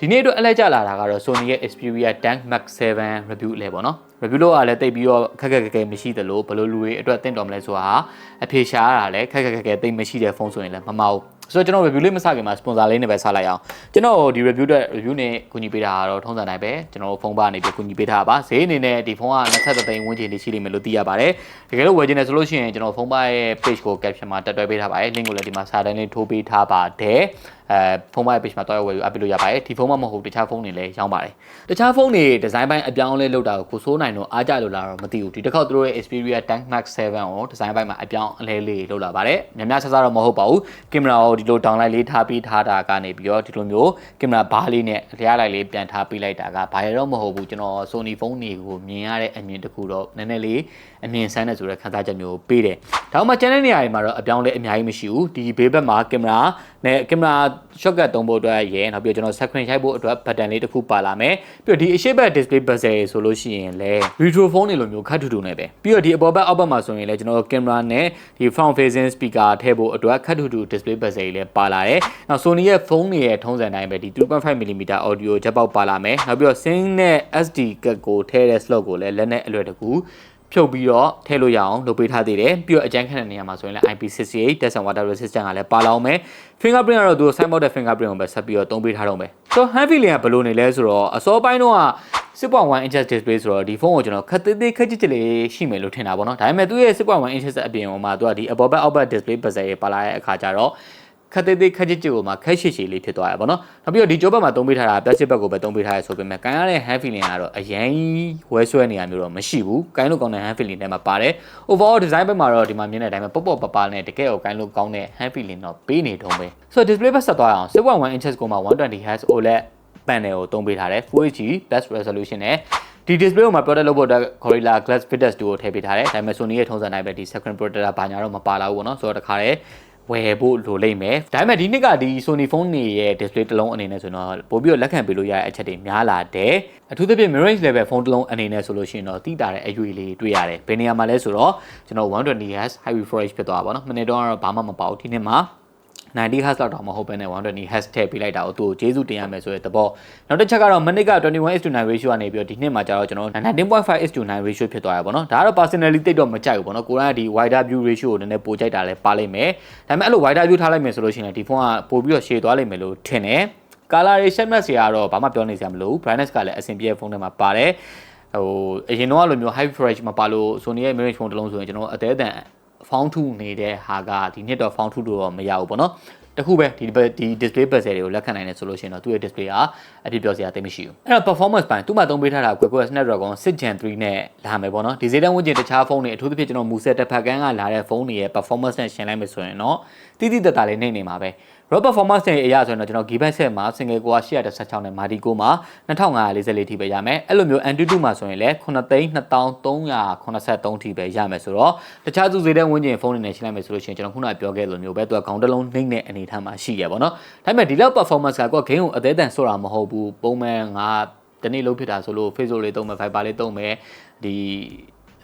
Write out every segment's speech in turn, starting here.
ဒီနေ့အတွက်အလဲကျလာတာကတော့ Sony ရဲ့ Xperia Tank Max 7 review လဲပေါ့နော် review လုပ်ရလဲတိတ်ပြီးတော့ခက်ခက်ခက်ခဲမရှိသလိုဘယ်လိုလူတွေအတွက်တင့်တော်မလဲဆိုတာဟာအဖြေရှာရတာလဲခက်ခက်ခက်ခဲတိတ်မရှိတဲ့ဖုန်းဆိုရင်လည်းမမဟုတ် ဆိုတော့ကျွန်တော် review လေးမစခင်မှာ sponsor လေးနဲ့ပဲစလိုက်အောင်ကျွန်တော်ဒီ review အတွက် review နဲ့ကူညီပေးတာကတော့ထုံးစံတိုင်းပဲကျွန်တော်ဖုန်းပါနေပြီးကူညီပေးထားပါဈေးအနေနဲ့ဒီဖုန်းက23သိန်းဝန်းကျင်လေးရှိလိမ့်မယ်လို့သိရပါတယ်တကယ်လို့ဝယ်ချင်တယ်ဆိုလို့ရှိရင်ကျွန်တော်ဖုန်းပါရဲ့ page ကို caption မှာတက်တွဲပေးထားပါတယ် link ကိုလည်းဒီမှာစာတန်းလေးထိုးပေးထားပါတယ်အဲဖုန်းပါရဲ့ page မှာတွဲဝယ်ယူအပ်ပေးလို့ရပါတယ်ဒီဖုန်းမမဟုတ်တခြားဖုန်းတွေလည်းရောင်းပါတယ်တခြားဖုန်းတွေဒီဇိုင်းပိုင်းအပြောင်းအလဲလုပ်တာကိုကိုစိုးနိုင်တော့အားကြလို့လာတော့မသိဘူးဒီတစ်ခေါက်သူတို့ရဲ့ Xperia Tank Max 7ကိုဒီဇိုင်းပိုင်းမှာအပြောင်းအလဲလေးလုပ်လာပါတယ်များများဆဆတော့မဟုတ်ပါဘူးကင်မရာကိုဒီလို downlight လေးထားပြီးထားတာကနေပြီးတော့ဒီလိုမျိုးကင်မရာဘားလေးနဲ့လျားလိုက်လေးပြန်ထားပေးလိုက်တာကဘာရတော့မဟုတ်ဘူးကျွန်တော် Sony ဖုန်းတွေကိုမြင်ရတဲ့အမြင်တစ်ခုတော့နည်းနည်းလေးအမြင်ဆန်းတဲ့ဆိုတဲ့ခံစားချက်မျိုးပေးတယ်ဒါမှမဟုတ် channel နေရာတွေမှာတော့အပြောင်းလဲအများကြီးမရှိဘူးဒီဘေးဘက်မှာကင်မရာနဲ့ကင်မရာ shortcut သုံးဖို့အတွက်ရယ်နောက်ပြီးတော့ကျွန်တော် screen ရိုက်ဖို့အတွက် button လေးတစ်ခုပါလာမယ်ပြီးတော့ဒီအရှိတ်ဘက် display bezel ဆိုလို့ရှိရင်လည်း retro phone တွေလိုမျိုးခတ်ထူထူနဲ့ပဲပြီးတော့ဒီအပေါ်ဘက်အောက်ဘက်မှာဆိုရင်လည်းကျွန်တော်ကင်မရာနဲ့ဒီ front facing speaker ထည့်ဖို့အတွက်ခတ်ထူထူ display bezel တွေလည်းပါလာတယ်နောက် Sony ရဲ့ဖုန်းတွေရဲ့ထုံးစံတိုင်းပဲဒီ 2.5mm audio jack ပေါက်ပါလာမယ်နောက်ပြီးတော့ sync နဲ့ SD card ကိုထည့်တဲ့ slot ကိုလည်းလက်နဲ့အလွယ်တကူဖြုတ်ပြီးတော့ထည့်လို့ရအောင်လုပ်ပေးထားသေးတယ်ပြီးတော့အကြမ်းခန့်တဲ့နေရာမှာဆိုရင်လည်း IP68 Test and Water Resistant ကလည်းပါလာအောင်မယ် fingerprint ကတော့သူ sign ပေါက်တဲ့ fingerprint ကိုပဲဆက်ပြီးတော့သုံးပေးထားတော့မယ်ဆိုတော့ hand feeling ကဘယ်လိုနေလဲဆိုတော့အစောပိုင်းတော့က6.1 inch display ဆိုတော့ဒီဖုန်းကိုကျွန်တော်ခက်သေးသေးခက်ကြစ်ကြစ်လေးရှိမယ်လို့ထင်တာပေါ့နော်ဒါပေမဲ့သူ့ရဲ့6.1 inch အပြင်မှာသူကဒီ above back out back display bezel ရေးပါလာတဲ့အခါကျတော့ ခက်သေးသေးခက်ကြစ်ကြစ်ကိုမှခက်ရှည်ရှည်လေးဖြစ်သွားရပါတော့။နောက်ပြီးတော့ဒီကြောဘက်မှာသုံးပေးထားတာ plastic bag ကိုပဲသုံးပေးထားရဆိုပေမဲ့ကန်ရတဲ့ hand feeling ကတော့အရင်ဝဲဆွဲနေရမျိုးတော့မရှိဘူး။ကန်လို့ကောင်းတဲ့ hand feeling ထဲမှာပါတယ်။ overall design ဘက်မှာတော့ဒီမှာမြင်တဲ့အတိုင်းပဲပေါ့ပေါ့ပပနဲ့တကယ်ကိုကန်လို့ကောင်းတဲ့ hand feeling တော့ပေးနေတော့ပဲ။ဆိုတော့ display ဘက်ဆက်သွားအောင်6.1 inches ကိုမှ 120Hz OLED panel ကိုသုံးပေးထားတယ် Full HD plus resolution နဲ့ဒီ display ကိုမှ product လုပ်ဖို့အတွက် Gorilla Glass Fitters 2ကိုထည့်ပေးထားတယ်ဒါပေမဲ့ Sony ရဲ့ထုံးစံတိုင်းပဲဒီ screen protector ဘာညာတော့မပါလာဘူးပေါ့နော်ဆိုတော့တခါတည်း ဝယ်ဖို့လိုလိမ့်မယ်ဒါပေမဲ့ဒီနှစ်ကဒီ Sony phone တွေရဲ့ display တစ်လုံးအနေနဲ့ဆိုတော့ပို့ပြီးတော့လက်ခံပေးလို့ရတဲ့အချက်တွေများလာတယ်အထူးသဖြင့် mirrorless level phone တစ်လုံးအနေနဲ့ဆိုလို့ရှိရင်တော့တိတာတဲ့အရွေလေးတွေ့ရတယ်ဘယ်နေရာမှာလဲဆိုတော့ကျွန်တော် 120Hz high refresh ဖြစ်သွားပါတော့မနေ့တော့ကတော့ဘာမှမပေါဘူးဒီနှစ်မှာ 90 Hz လောက်တော့မဟုတ်ဘဲနဲ့120 Hz ထည့်ပေးလိုက်တာကိုသူ့ကိုကျေးဇူးတင်ရမယ်ဆိုတဲ့သဘောနောက်တစ်ချက်ကတော့မနစ်က21:9 ratio ကနေပြီးတော့ဒီနှစ်မှာကျတော့ကျွန်တော်19.5:9 ratio ဖြစ်သွားရပါတော့ဒါကတော့ personally တိတ်တော့မကြိုက်ဘူးပေါ့နော်ကိုရကဒီ wider view ratio ကိုနည်းနည်းပိုကြိုက်တာလဲပါလိမ့်မယ်ဒါပေမဲ့အဲ့လို wider view ထားလိုက်မယ်ဆိုလို့ရှိရင်ဒီဖုန်းကပိုပြီးတော့ရှည်သွားလိမ့်မယ်လို့ထင်တယ်ကာလာရေး sharpness တွေကတော့ဘာမှပြောနေစရာမလိုဘူး brightness ကလည်းအဆင်ပြေဖုန်းထဲမှာပါတယ်ဟိုအရင်တော့လိုမျိုး high refresh မပါလို့ Sony ရဲ့ mirror phone တစ်လုံးဆိုရင်ကျွန်တော်အသေးအတန် found to နေတဲ့ဟာကဒီနှစ်တော့ found to တော့မရဘူးပေါ့နော်တခုပဲဒီဒီ display bezel တွေကိုလက်ခံနိုင်တယ်ဆိုလို့ရှိရင်တော့သူ့ရဲ့ display ကအပြည့်ပြောစရာတိတ်မရှိဘူးအဲ့တော့ performance ပိုင်းသူ့မှာသုံးပေးထားတာ Qualcomm Snapdragon 6 Gen 3နဲ့လာမယ်ပေါ့နော်ဒီဈေးတန်းဝန်းကျင်တခြားဖုန်းတွေအထူးသဖြင့်ကျွန်တော်မူဆက်တစ်ဖက်ကန်းကလာတဲ့ဖုန်းတွေရဲ့ performance နဲ့ရှင်းလိုက်မယ်ဆိုရင်တော့တိတိတတ်တာလေးနေနေမှာပဲ raw performance တွေအရဆိုရင်တော့ကျွန်တော် gigabyte set မှာ single core 816နဲ့ multi core မှာ2544ထိပဲရမယ်အဲ့လိုမျိုး Antutu မှာဆိုရင်လည်း9,2383ထိပဲရမယ်ဆိုတော့တခြားသူဈေးတဲ့ဝန်းကျင်ဖုန်းတွေနဲ့ရှင်းလိုက်မယ်ဆိုလို့ရှိရင်ကျွန်တော်ခုနကပြောခဲ့လိုမျိုးပဲသူကခေါင်းတစ်လုံးနှိမ့်တဲ့အနေအထားမှာရှိရပါတော့ဒါပေမဲ့ဒီလောက် performance ကကိုဂိမ်းကိုအသေးအတန်ဆိုတာမဟုတ်ဘူးပုံမှန်ငါတနေ့လုံးဖြစ်တာဆိုလို့ Facebook လေးသုံးမယ် Viber လေးသုံးမယ်ဒီ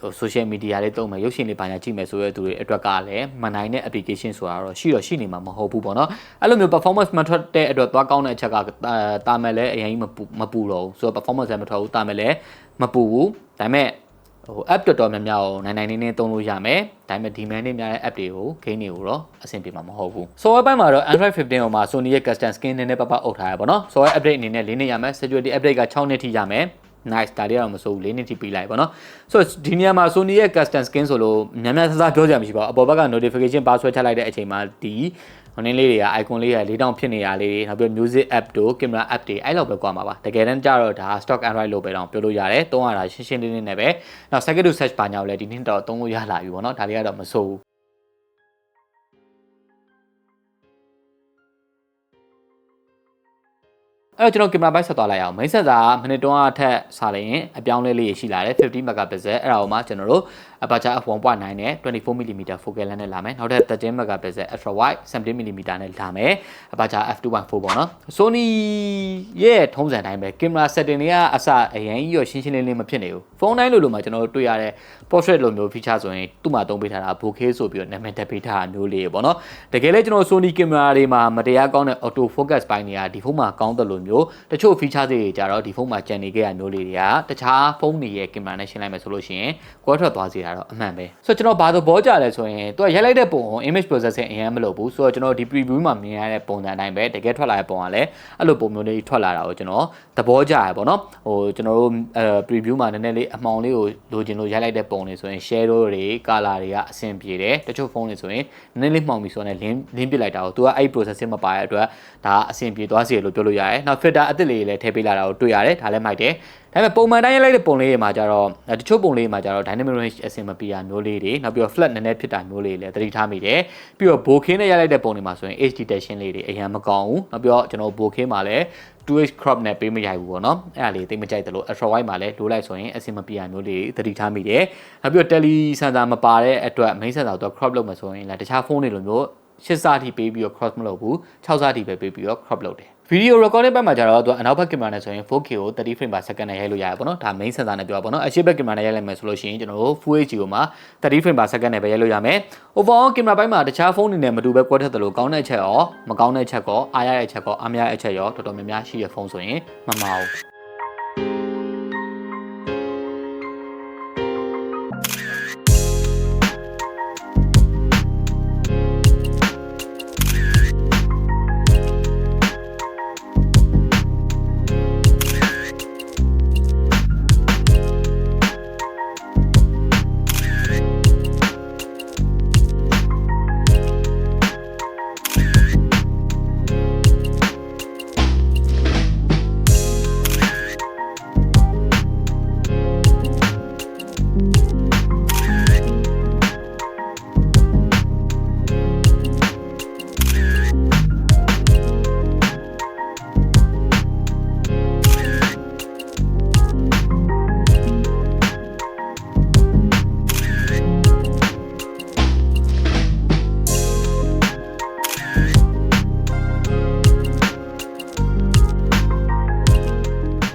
ဟို social media လေးသုံးမယ်ရုပ်ရှင်လေးပါညာကြည့်မယ်ဆိုရတဲ့သူတွေအတွက်ကလည်းမနိုင်တဲ့ application ဆိုတာတော့ရှိတော့ရှိနေမှာမဟုတ်ဘူးပေါ့နော်အဲ့လိုမျိုး performance မထွက်တဲ့အတွက်သွားကောင်းတဲ့အချက်ကတာမယ်လည်းအရင်မပူမပူတော့ဘူးဆိုတော့ performance လည်းမထွက်ဘူးတာမယ်လည်းမပူဘူးဒါပေမဲ့ဟို app တော်တော်များများကိုနိုင်နိုင်နေနေသုံးလို့ရမယ်ဒါပေမဲ့ demand တွေများတဲ့ app တွေကို game တွေကိုတော့အဆင်ပြေမှာမဟုတ်ဘူး software ဘက်မှာတော့ Android 15ဟိုမှာ Sony ရဲ့ custom skin နည်းနည်းပပအုပ်ထားရပါတော့ software update အနေနဲ့၄နှစ်ရမယ် security update က6နှစ်ထိရမယ် nice ဒါလေးတော့မစိုးဘူး၄နှစ်ထိပြီးလိုက်ပါတော့ဆိုတော့ဒီနေရာမှာ Sony ရဲ့ custom skin ဆိုလို့များများဆဆပြောကြမှာရှိပါဘူးအပေါ်ဘက်က notification password ချလိုက်တဲ့အချိန်မှာဒီဟိုနင်းလေးတွေက icon လေးတွေ၄တောင်ဖြစ်နေရလေးတွေနောက်ပြီး music app တို့ camera app တွေအဲ့လောက်ပဲကွာမှာပါတကယ်တမ်းကျတော့ဒါ stock android လို့ပဲတော့ပြောလို့ရတယ်သုံးရတာရှင်းရှင်းလင်းလင်းနဲ့ပဲနောက် second to search ပါညာကိုလည်းဒီနေ့တော့သုံးလို့ရလာပြီပေါ့နော်ဒါလေးကတော့မစိုးဘူး အဲ့တော့ကျွန်တော်ကင်မရာဘိုက်ဆက်သွားလိုက်အောင်မိတ်ဆက်စာမိနစ်တုန်းအထက်စားလိုက်ရင်အပြောင်းလဲလေးရှိလာတယ်50 megapixel အဲ့ဒါကိုမှကျွန်တော်တို့ aperture f1.9 နဲ့ 24mm focal length နဲ့လာမယ်နောက်ထပ်13 megapixel ultra wide 17mm နဲ့လာမယ် aperture f2.4 ပေါ့နော် Sony ရဲ့ထုံးစံတိုင်းပဲ camera setting တွေကအစအရင်ကြီးရောရှင်းရှင်းလင်းလင်းမဖြစ်နေဘူးဖုန်းတိုင်းလိုလိုမှာကျွန်တော်တို့တွေ့ရတဲ့ portrait လိုမျိုး feature ဆိုရင်သူ့မှာသုံးပေးထားတာ bokeh ဆိုပြီးတော့နာမည်တက်ပေးထားတာမျိုးလေးပေါ့နော်တကယ်လဲကျွန်တော် Sony camera တွေမှာမတရားကောင်းတဲ့ auto focus ပိုင်းတွေကဒီဖုန်းမှာကောင်းတယ်လို့မျိုးတချို့ feature တွေကြတော့ဒီဖုန်းမှာကျန်နေခဲ့ရမျိုးလေးတွေကတခြားဖုန်းတွေရဲ့ camera နဲ့ရှင်းလိုက်မယ်ဆိုလို့ရှိရင်ကွဲထွက်သွားစေတာတော့အမှန်ပဲဆိုတော့ကျွန်တော်ဘာသဘောကျလဲဆိုရင်သူကရိုက်လိုက်တဲ့ပုံကို image processing အရင်မလုပ်ဘူးဆိုတော့ကျွန်တော်ဒီ preview မှာမြင်ရတဲ့ပုံစံအတိုင်းပဲတကယ်ထွက်လာတဲ့ပုံကလည်းအဲ့လိုပုံမျိုးလေးထွက်လာတာကိုကျွန်တော်သဘောကျရပေါ့နော်ဟိုကျွန်တော်တို့အဲ preview မှာနည်းနည်းလေးအမှောင်လေးကိုလိုချင်လို့ရိုက်လိုက်တဲ့ပုံတွေဆိုရင် shadow တွေ color တွေကအဆင်ပြေတယ်တချို့ဖုန်းတွေဆိုရင်နည်းနည်းလေးမှောင်ပြီဆိုတော့လင်းလင်းပစ်လိုက်တာကိုသူကအဲ့ processing မပါတဲ့အတွက်ဒါအဆင်ပြေသွားစေလို့ပြောလို့ရတယ်နောက် filter အသစ်လေးတွေလည်းထည့်ပေးလာတာကိုတွေ့ရတယ်ဒါလည်းမိုက်တယ်ဒါပေမဲ့ပုံမှန်တိုင်းရိုက်လိုက်တဲ့ပုံလေးတွေမှာကြတော့တချို့ပုံလေးတွေမှာကြတော့ dynamic range အဆင်မပြေတာမျိုးလေးတွေနောက်ပြီးတော့ flat နည်းနည်းဖြစ်တာမျိုးလေးတွေလည်းသတိထားမိတယ်ပြီးတော့ bokeh နဲ့ရိုက်လိုက်တဲ့ပုံတွေမှာဆိုရင် HD detection လေးတွေအရင်မကောင်းဘူးနောက်ပြီးတော့ကျွန်တော် bokeh မှာလည်း 2h crop နဲ့ပေးမရိုက်ဘူးပေါ့နော်အဲ့ဒါလေးသိမကြိုက်တယ်လို့ ultra wide မှာလည်းလိုလိုက်ဆိုရင်အဆင်မပြေတာမျိုးလေးသတိထားမိတယ်နောက်ပြီးတော့ tele sensor မပါတဲ့အတွက် main sensor တော့ crop လုပ်မှာဆိုရင်လည်းတခြားဖုန်းတွေလိုမျိုး ရှစ်စားထိပေးပြီးတော့ cross မလုပ်ဘူး6စားထိပဲပေးပြီးတော့ crop လုပ်တယ်ဗီဒီယို recording ဘက်မှာကျတော့သူအနောက်ဘက်ကင်မရာနဲ့ဆိုရင် 4K ကို30 frame per second နဲ့ရိုက်လို့ရတယ်ပေါ့နော်ဒါ main sensor နဲ့ပြောပါပေါ့နော်အရှေ့ဘက်ကင်မရာနဲ့ရိုက်လိုက်မယ်ဆိုလို့ရှိရင်ကျွန်တော်တို့ Full HD ကိုမှာ30 frame per second နဲ့ပဲရိုက်လို့ရမယ် overall ကင်မရာဘက်မှာတခြားဖုန်းတွေနဲ့မတူပဲကွဲထက်တယ်လို့ကောင်းတဲ့အချက်ရောမကောင်းတဲ့အချက်ကောအားရတဲ့အချက်ကောအားမရတဲ့အချက်ရောတော်တော်များများရှိတဲ့ဖုန်းဆိုရင်မမအောင်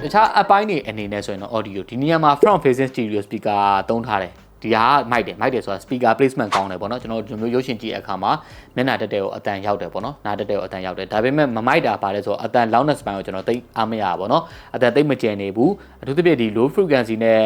တခြားအပိုင်းတွေအနေနဲ့ဆိုရင်တော့ audio ဒီနေရာမှာ front facing stereo speaker သုံးထားတယ်ဒီဟာမိုက်တယ်မိုက်တယ်ဆိုတာ speaker placement ကောင်းတယ်ပေါ့နော်ကျွန်တော်ဒီလိုမျိုးရုပ်ရှင်ကြည့်အခါမှာမျက်နှာတက်တဲ့ကိုအတန်ရောက်တယ်ပေါ့နော်နားတက်တဲ့ကိုအတန်ရောက်တယ်ဒါပေမဲ့မမိုက်တာပါလဲဆိုတော့အတန် loudness ပိုင်းကိုကျွန်တော်သိအားမရပါပေါ့နော်အတန်သိမကျန်နေဘူးအထူးသဖြင့်ဒီ low frequency နဲ့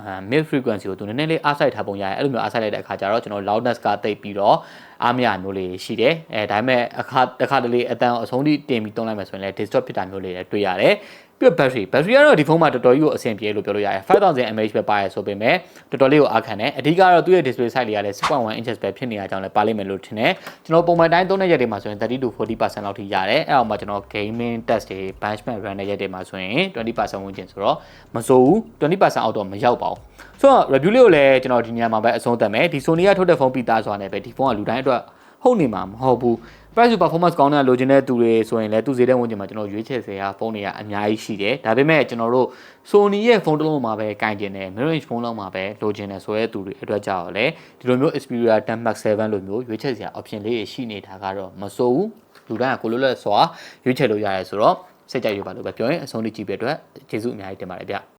အာ mid frequency ကိုသူနည်းနည်းလေးအားစိုက်ထားပုံရတယ်အဲ့လိုမျိုးအားစိုက်လိုက်တဲ့အခါကျတော့ကျွန်တော် loudness ကတိတ်ပြီးတော့အားမရမျိုးလေးရှိတယ်အဲဒါပေမဲ့အခါတစ်ခါတလေအတန်အဆုံးထိတင်ပြီးတုံးလိုက်မယ်ဆိုရင်လည်း distort ဖြစ်တာမျိုးလေးလည်းတွေ့ရတယ်ပြီးတော့ battery battery ကတော့ဒီဖုန်းမှာတော်တော်ကြီးကိုအဆင်ပြေလို့ပြောလို့ရတယ်5000 mAh ပဲပါရဆိုပေမဲ့တော်တော်လေးကိုအားခံတယ်အဓိကတော့သူ့ရဲ့ display size လေးကလည်း6.1 inches ပဲဖြစ်နေရကြောင်းလည်းပါလိမ့်မယ်လို့ထင်တယ်ကျွန်တော်ပုံမှန်တိုင်းသုံးတဲ့ရက်တွေမှာဆိုရင်30 to 40%လောက်ထိရတယ်အဲ့အောင်မှာကျွန်တော် gaming test တွေ benchmark run တဲ့ရက်တွေမှာဆိုရင်20%ဝန်းကျင်ဆိုတော့မစိုးဘူး20%အောက်တော့မရောက်ပါဘူးဆိုတော့ review လေးကိုလည်းကျွန်တော်ဒီနေရာမှာပဲအဆုံးသတ်မယ်ဒီ Sony ကထုတ်တဲ့ဖုန်းပြီးသားစွာနဲ့ပဲဒီဖုန်းကလူတိုင်းအတွက်ဟုတ်နေမှာမဟုတ်ဘူး price to performance ကောင်းတဲ့လိုချင်တဲ့သူတွေဆိုရင်လည်းသူဈေးတဲ့ဝန်ကျင်မှာကျွန်တော်ရွေးချယ်စရာဖုန်းတွေကအများကြီးရှိတယ်ဒါပေမဲ့ကျွန်တော်တို့ Sony ရဲ့ဖုန်းတစ်လုံးမှာပဲကင်ကျင်တယ် mid range ဖုန်းလုံးမှာပဲလိုချင်တယ်ဆိုရဲသူတွေအတွက်ကြောက်ရလေဒီလိုမျိုး Xperia 10 Max 7လိုမျိုးရွေးချယ်စရာ option လေးရှိနေတာကတော့မစိုးဘူးလူတိုင်းကကိုလိုလက်စွာရွေးချယ်လို့ရတယ်ဆိုတော့စိတ်ကြိုက်ရပါလို့ပဲပြောရင်အဆုံးထိကြည့်ပြအတွက်ကျေးဇူးအများကြီးတင်ပါတယ်ဗျ